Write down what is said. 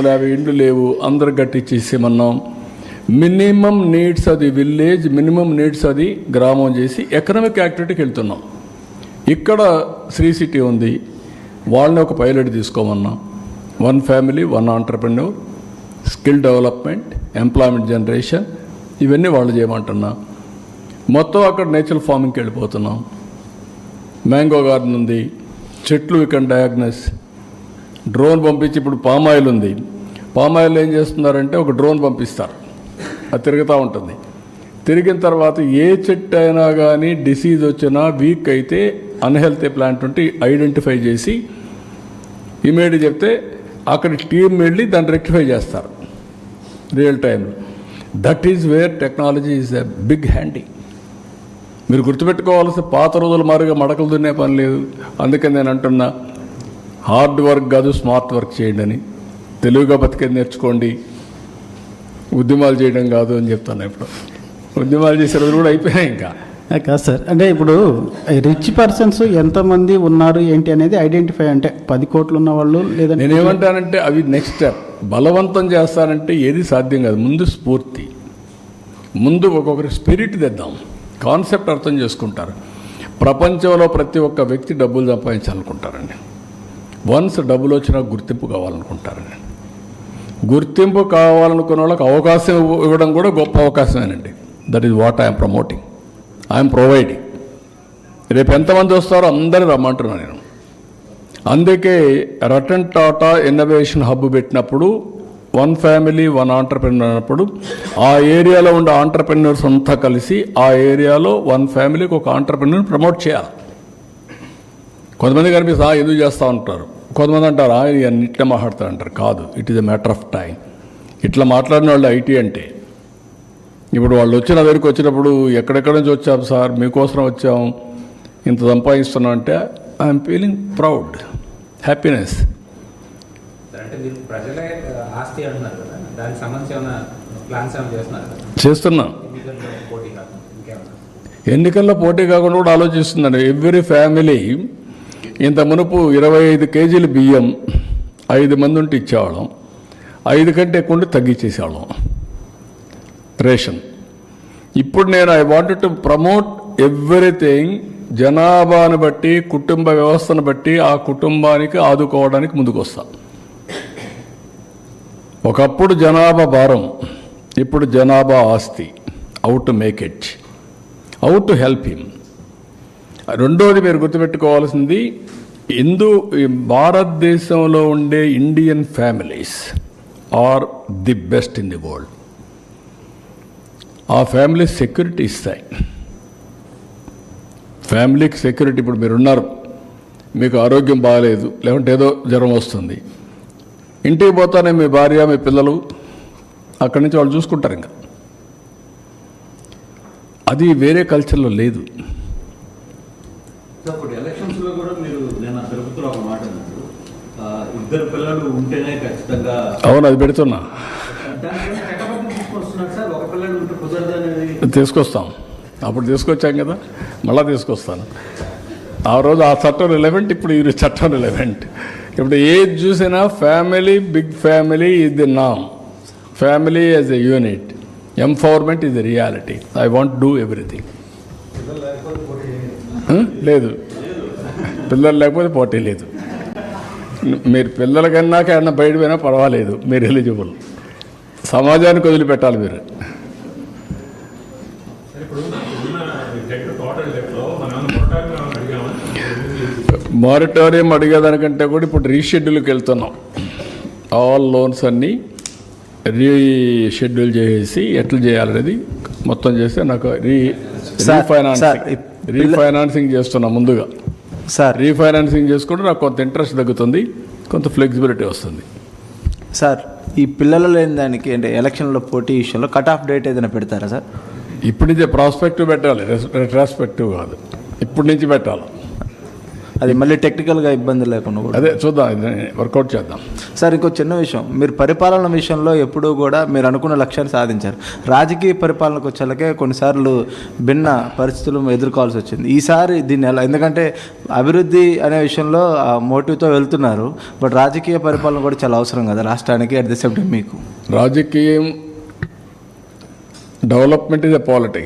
వందల యాభై ఇండ్లు లేవు అందరు కట్టించేసేమన్నాం మినిమం నీడ్స్ అది విలేజ్ మినిమం నీడ్స్ అది గ్రామం చేసి ఎకనామిక్ యాక్టివిటీకి వెళ్తున్నాం. ఇక్కడ శ్రీ సిటీ ఉంది వాళ్ళని ఒక pilot తీసుకోమన్నాం. One family one entrepreneur skill development employment generation ఇవన్నీ వాళ్ళు చేయమంటున్నా. మొత్తం అక్కడ నేచురల్ ఫార్మింగ్కి వెళ్ళిపోతున్నాం. మ్యాంగో గార్డెన్ ఉంది చెట్లు ఇక్కడ డయాగ్నస్ డ్రోన్ పంపించి ఇప్పుడు పామాయిల్ ఉంది. పామాయిల్ ఏం చేస్తున్నారంటే ఒక డ్రోన్ పంపిస్తారు. అది తిరుగుతూ ఉంటుంది. తిరిగిన తర్వాత ఏ చెట్టు అయినా కానీ డిసీజ్ వచ్చినా వీక్ అయితే అన్హెల్తీ ప్లాంట్ ఉంటే ఐడెంటిఫై చేసి ఇమేడి చెప్తే అక్కడ టీం వెళ్ళి దాన్ని రెక్టిఫై చేస్తారు. రియల్ టైంలో that is where technology is a big handy. మీరు గుర్తుపెట్టుకోవాల్సిన పాత రోజుల మారుగా మడకలు దున్నే పని లేదు. అందుకని నేను అంటున్నా హార్డ్ వర్క్ కాదు స్మార్ట్ వర్క్ చేయండి అని. తెలివిగా బతికేది నేర్చుకోండి. ఉద్యమాలు చేయడం కాదు అని చెప్తాను ఇప్పుడు. ఉద్యమాలు చేసే రోజులు కూడా అయిపోయాయి ఇంకా. కాదు సార్. అంటే ఇప్పుడు రిచ్ పర్సన్స్ ఎంతమంది ఉన్నారు ఏంటి అనేది ఐడెంటిఫై అంటే పది కోట్లు ఉన్న వాళ్ళు లేదంటే నేనేమంటానంటే అవి నెక్స్ట్ స్టెప్ బలవంతం చేస్తానంటే ఏది సాధ్యం కాదు. ముందు స్ఫూర్తి. ముందు ఒక్కొక్కరి స్పిరిట్ తెద్దాం. కాన్సెప్ట్ అర్థం చేసుకుంటారు. ప్రపంచంలో ప్రతి ఒక్క వ్యక్తి డబ్బులు సంపాదించాలనుకుంటారండి. వన్స్ డబ్బులు వచ్చినా గుర్తింపు కావాలనుకుంటారండి. గుర్తింపు కావాలనుకున్న వాళ్ళకి అవకాశం ఇవ్వడం కూడా గొప్ప అవకాశమేనండి. That is what I'm promoting I'm providing రేపు ఎంతమంది వస్తారో అందరూ రమ్మంటున్నాను నేను. అందుకే రటన్ టాటా ఇన్నోవేషన్ హబ్ పెట్టినప్పుడు వన్ ఫ్యామిలీ వన్ ఆంటర్ప్రెన్యూర్ అన్నప్పుడు ఆ ఏరియాలో ఉండే ఆంటర్ప్రెన్యూర్స్ అంతా కలిసి ఆ ఏరియాలో వన్ ఫ్యామిలీకి ఒక ఆంటర్ప్రెన్యూర్ ప్రమోట్ చేయాలి. కొంతమంది కనిపిస్తే "ఆ, ఎందుకు చేస్తూ ఉంటారు? కొంతమంది అంటారు "ఆ, ఇది అన్ని ఇట్లా మాట్లాడతారు అంటారు. కాదు it is a matter of time ఇట్లా మాట్లాడిన వాళ్ళు ఐటీ అంటే ఇప్పుడు వాళ్ళు వచ్చిన దగ్గరికి వచ్చినప్పుడు ఎక్కడెక్కడి నుంచి వచ్చాం సార్? మీకోసం వచ్చాం. ఇంత సంపాదిస్తున్నాం అంటే ఐఎమ్ ఫీలింగ్ ప్రౌడ్ హ్యాపీనెస్ చేస్తున్నాం. ఎన్నికల్లో పోటీ కాకుండా ఇంకేమన్నా? ఎన్నికల్లో పోటీ కాకుండా కూడా ఆలోచిస్తున్నాను ఎవ్రీ ఫ్యామిలీ ఇంత మునుపు ఇరవై ఐదు కేజీలు బియ్యం ఐదు మంది ఉంటే ఇచ్చేవాళ్ళం. ఐదు కంటే ఎక్కువ తగ్గించేసేవాళ్ళం రేషన్. ఇప్పుడు నేను I want to promote everything జనాభాను బట్టి కుటుంబ వ్యవస్థను బట్టి ఆ కుటుంబానికి ఆదుకోవడానికి ముందుకొస్తా. ఒకప్పుడు జనాభా భారం ఇప్పుడు జనాభా ఆస్తి. Out to make it out to help him రెండోది మీరు గుర్తుపెట్టుకోవాల్సింది హిందూ భారతదేశంలో ఉండే Indian families are the best in the world. ఆ ఫ్యామిలీస్ సెక్యూరిటీ ఇస్తాయి. ఫ్యామిలీకి సెక్యూరిటీ ఇప్పుడు మీరు ఉన్నారు మీకు ఆరోగ్యం బాగాలేదు లేకుంటే ఏదో జ్వరం వస్తుంది. ఇంటికి పోతానే మీ భార్య మీ పిల్లలు అక్కడి నుంచి వాళ్ళు చూసుకుంటారు ఇంకా. అది వేరే కల్చర్లో లేదు సార్, ఇప్పుడు ఎలక్షన్స్లో కూడా మీరు నేను తిరుపతిలో ఒక మాట అన్నారు ఆ, ఇద్దరు పిల్లలు ఉంటేనే ఖచ్చితంగా అవును అది పెడుతున్నా. తీసుకొస్తాం. అప్పుడు తీసుకొచ్చాం కదా మళ్ళా తీసుకొస్తాను. ఆ రోజు ఆ చట్టం రిలవెంట్ ఇప్పుడు ఈ చట్టం రిలవెంట్ ఇప్పుడు ఏది చూసినా family big family is the NAM family as a unit empowerment is the reality I want do everything లేదు. పిల్లలు లేకపోతే పోటీ లేదు. మీరు పిల్లల కన్నాక ఏమన్నా బయట పోయినా పర్వాలేదు మీరు ఎలిజిబుల్ సమాజానికి వదిలిపెట్టాలి మీరు. మారిటోరియం అడిగేదానికంటే కూడా ఇప్పుడు రీషెడ్యూల్కి వెళ్తున్నాం. ఆల్ లోన్స్ అన్నీ రీషెడ్యూల్ చేసి ఎట్లా చేయాలనేది మొత్తం చేస్తే నాకు రీ రీఫైనాన్సింగ్ రీఫైనాన్సింగ్ చేస్తున్నా ముందుగా. సార్. రీఫైనాన్సింగ్ చేసుకుంటే నాకు కొంత ఇంట్రెస్ట్ తగ్గుతుంది కొంత ఫ్లెక్సిబిలిటీ వస్తుంది. సార్ ఈ పిల్లలు లేని దానికి అంటే ఎలక్షన్లో పోటీ విషయంలో కట్ ఆఫ్ డేట్ ఏదైనా పెడతారా సార్? ఇప్పటి నుంచే ప్రాస్పెక్టివ్ పెట్టాలి రెట్రాస్పెక్టివ్ కాదు. ఇప్పటి నుంచి పెట్టాలి. అది మళ్ళీ టెక్నికల్గా ఇబ్బంది లేకుండా కూడా. అదే చూద్దాం వర్కౌట్ చేద్దాం. సార్ ఇంకో చిన్న విషయం. మీరు పరిపాలన విషయంలో ఎప్పుడూ కూడా మీరు అనుకున్న లక్ష్యాన్ని సాధించారు. రాజకీయ పరిపాలనకు వచ్చేలకే కొన్నిసార్లు భిన్న పరిస్థితులు ఎదుర్కోవాల్సి వచ్చింది. ఈసారి దీన్ని ఎలా ఎందుకంటే అభివృద్ధి అనే విషయంలో మోటివ్తో వెళ్తున్నారు. బట్ రాజకీయ పరిపాలన కూడా చాలా అవసరం కదా రాష్ట్రానికి అట్ ది సేమ్ టైం మీకు. రాజకీయం డెవలప్మెంట్ ఇస్ ఎ పాలిటిక్స్